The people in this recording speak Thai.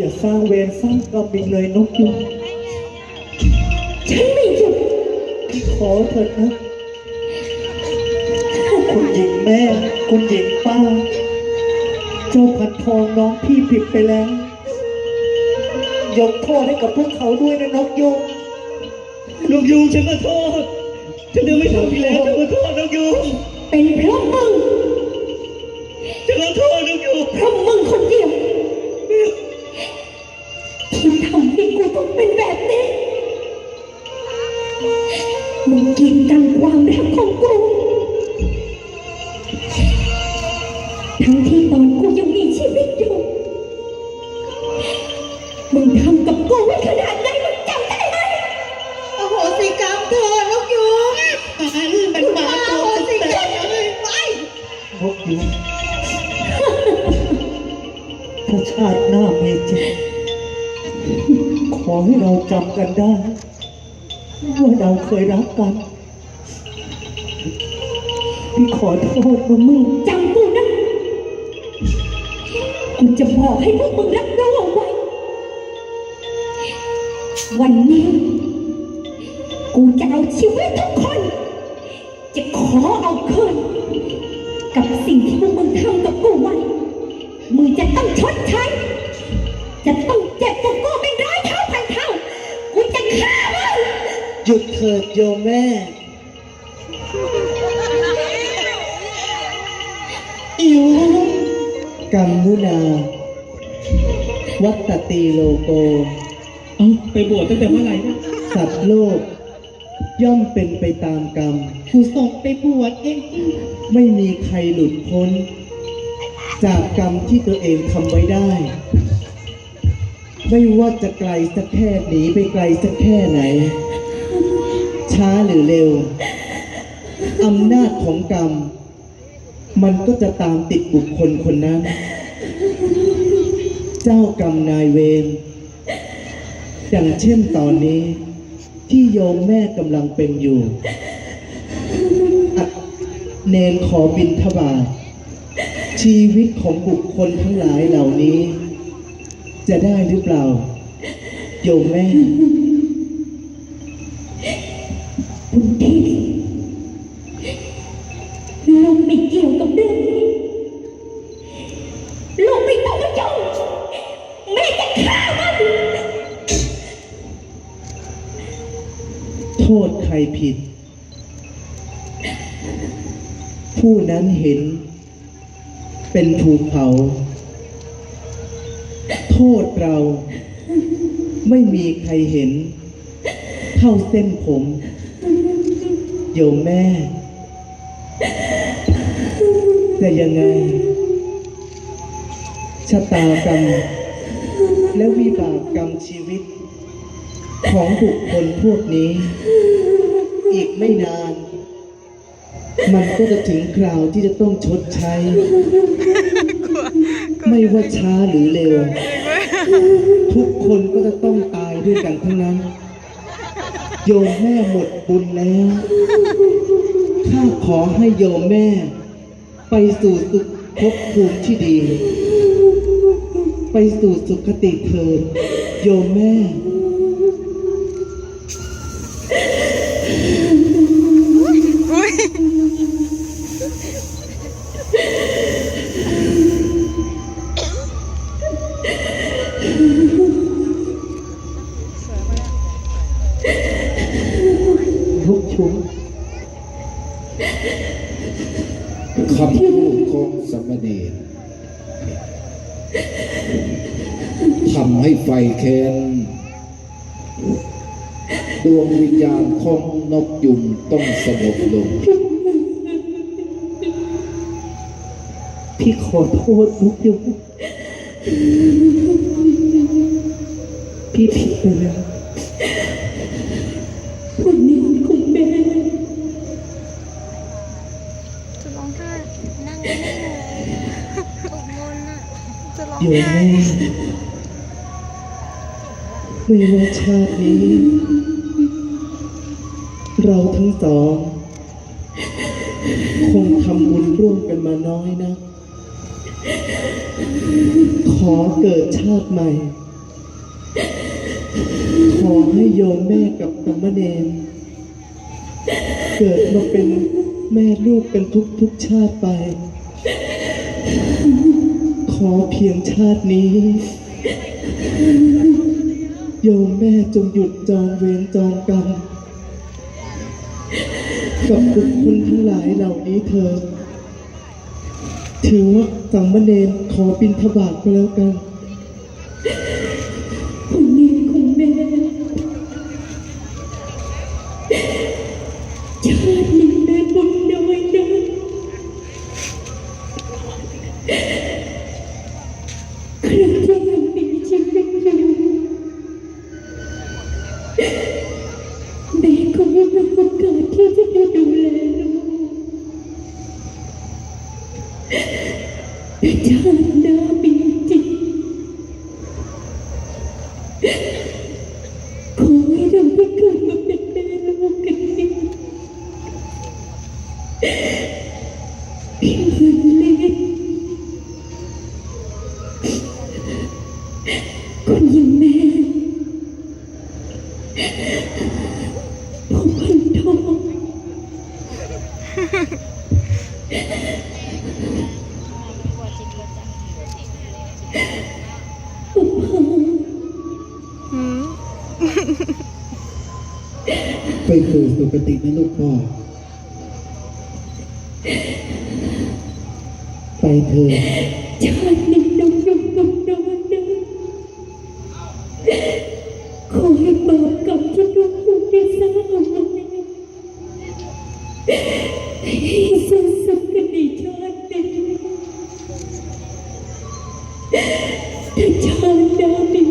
อย่าสร้างเวรสร้างกรรมอีกเลยนกยุงฉันไม่หยุดพี่ขอเถิดนะคุณหญิงแม่ คุณหญิงป้า เจ้าพันทองน้องพี่ผิดไปแล้ว ยกโทษให้กับพวกเขาด้วยนะนกยุงนกยูงฉันขอโทษ ฉันจะไม่ทำอีกแล้วฉันขอโทษนกยูงเป็นเพราะมึงฉันขอโทษนก ทั้งที่ตอนกูยังมีชีวิตอยู่ มึงทำกับกูไว้ขนาดไหนมึงจำได้ไหมโอ้โหสิกรรมเธอนกยูงมันมาตัวสิกรรมเลยไปนกยุงถ้าชาติหน้ามีจริงขอให้เราจำกันได้ว่าเราเคยรักกันพี่ขอโทษนะมึงจำ กูจะบอกให้พวกมึงรับรู้เอาไว้ วันนี้ กูจะเอาชีวิตทุกคน จะขอเอาคืนกับสิ่งที่พวกมึงทำกับกูไว้ มึงจะต้องชดใช้ จะต้องเจ็บกับกูเป็นร้อยเท่าพันเท่า กูจะฆ่ามึง หยุดเถิดโยมแม่ กัมมุนา วัตตีโลโก เอ้าไปบวชตั้งแต่เมื่อไหร่นะสัตว์โลก ย่อมเป็นไปตามกรรม กูส่งไปบวชเองไม่มีใครหลุดพ้น จากกรรมที่ตัวเองทำไว้ได้ ไม่ว่าจะไกลสักแค่หนีไปไกลสักแค่ไหน ช้าหรือเร็วอำนาจของกรรม มันก็จะตามติดบุคคลคนนั้นเจ้ากรรมนายเวรอย่างเช่นตอนนี้ ที่โยมแม่กำลังเป็นอยู่เนนขอบินทบาทชีวิตของบุคคลทั้งหลายเหล่านี้ จะได้หรือเปล่า โยมแม่บุญทิพ ษใครผิด ผู้นั้นเห็น เป็นภูเขาโทษเรา ไม่มีใครเห็น เท่าเส้นผมโยมแม่ แต่ยังไงชะตากรรมและวิบากกรรมชีวิต ของบุคคลพวกนี้ อีกไม่นาน มันก็จะถึงคราวที่จะต้องชดใช้ ไม่ว่าช้าหรือเร็ว ทุกคนก็จะต้องตายด้วยกันทั้งนั้น โยมแม่หมดบุญแล้วข้าขอให้โยมแม่ ไปสู่สุขภพภูมิที่ดี ไปสู่สุขติเถิดโยมแม่ ทุกชุมคำพูดของสมเณรทำให้ไฟแค้นดวงวิญญาณของนกยุงต้องสงบลง พี่ขอโทษนกยุงพี่ผิดไปแล้ววันนี้คุณแม่จะร้องไห้นั่งนิ่งเลยตกมนอะจะร้องโยมไห้แม่ไม่ว่าชาตินี้ เราทั้งสอง คงทำบุญร่วมกันมาน้อยนะ ขอเกิดชาติใหม่ ขอให้โยมแม่กับสามเณรเกิดมาเป็นแม่ลูกกันทุกทุกชาติไป ขอเพียงชาตินี้ โยมแม่จงหยุดจองเวรจองกรรมกับบุคคลทั้งหลายเหล่านี้เธอ ถือว่าสังมเณรขอบินทบาทก็แล้วกันคุณแม่คุณแม่ชาตินี้แม่บุญน้อยนะครั้งที่ยังมีชีวิตอยู่ ขอให้เราได้เกิดมาเป็นแม่ลูกกันอีกพี่เพื่อนเล็กคนอยังแม่ ไปสู่สุคตินะลูกพ่อ ไปเถอะชาตินี้น้องยงต้องนอนนะขอให้บาปกรรมที่น้องยงได้สร้างเอาไว้ให้สิ้นสุดกันในชาตินี้ถ้าชาติหน้า